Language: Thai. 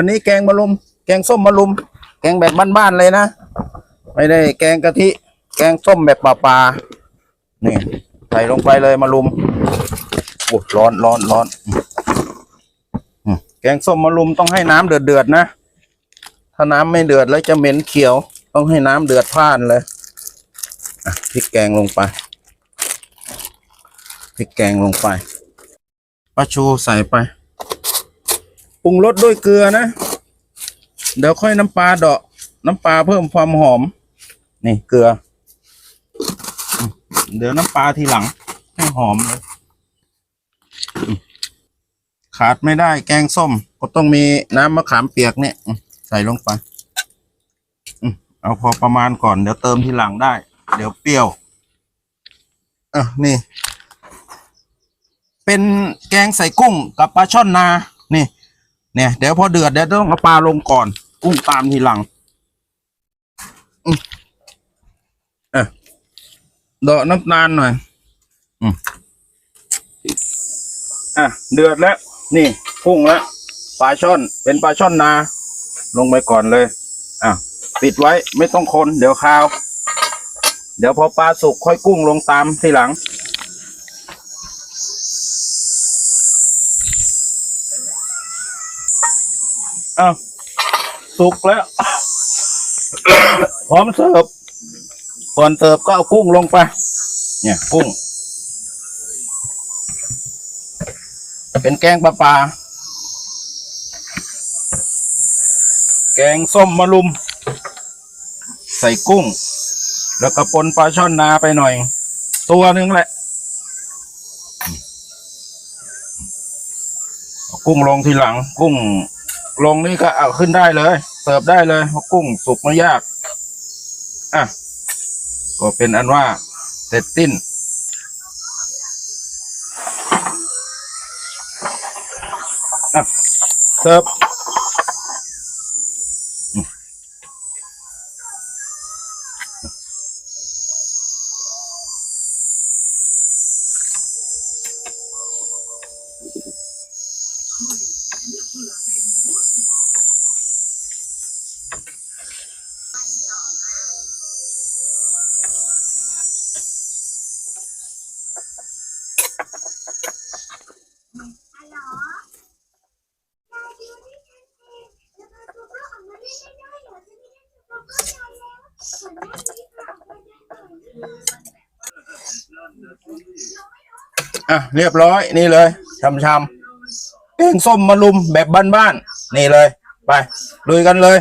วันนี้แกงมะลุม แกงส้มมะลุม แกงแบบบ้านๆเลยนะ ไม่ได้แกงกะทิ แกงส้มแบบป่าๆนี่ใส่ลงไปเลยมะลุมโอ้ร้อนร้อนร้อนแกงส้มมะลุมต้องให้น้ำเดือดเดือดๆนะ ถ้าน้ำไม่เดือดแล้วจะเหม็นเขียว ต้องให้น้ำเดือดพล่านเลยพริกแกงลงไปพริกแกงลงไปปลาชูใส่ไป รุงรสด้วยเกลือนะ เดี๋ยวค่อยน้ำปลาเดาะ น้ำปลาเพิ่มความหอม นี่เกลือ เดี๋ยวน้ำปลาทีหลัง ให้หอมเลย ขาดไม่ได้แกงส้ม ก็ต้องมีน้ำมะขามเปียกเนี่ย ใส่ลงไปเอาพอประมาณก่อน เดี๋ยวเติมทีหลังได้ เดี๋ยวเปรี้ยวอะนี่ เป็นแกงใส่กุ้งกับปลาช่อนนา นี่ เนี่ยเดี๋ยวพอเดือดเดี๋ยวต้องเอาปลาลงก่อน กุ้งตามทีหลังเออเดาะน้ำตาลหน่อยอืมอะเดือดแล้ว นี่พุ่งแล้วปลาช่อน เป็นปลาช่อนนา ลงไปก่อนเลย อะปิดไว้ไม่ต้องคน เดี๋ยวคาว เดี๋ยวพอปลาสุกค่อยกุ้งลงตามทีหลัง อ้าวสุกแล้ว พร้อมเสิร์ฟก่อนเสิร์ฟก็เอากุ้งลงไป เนี่ยกุ้ง เป็นแกงปลาปลาแกงส้มมะลุม ใส่กุ้ง แล้วก็ปนปลาช่อนนาไปหน่อย ตัวนึงแหละกุ้งลงทีหลัง กุ้ง ลงนี่ก็เอาขึ้นได้เลย เสิร์ฟได้เลยเพราะกุ้งสุกไม่ยากอะก็เป็นอันว่าเสร็จสิ้นอะเสิร์ฟ อะเรียบร้อยนี่เลยชำๆแก งส้มมะลุมแบบบ้านๆนี่เลย ไปลุยกันเลย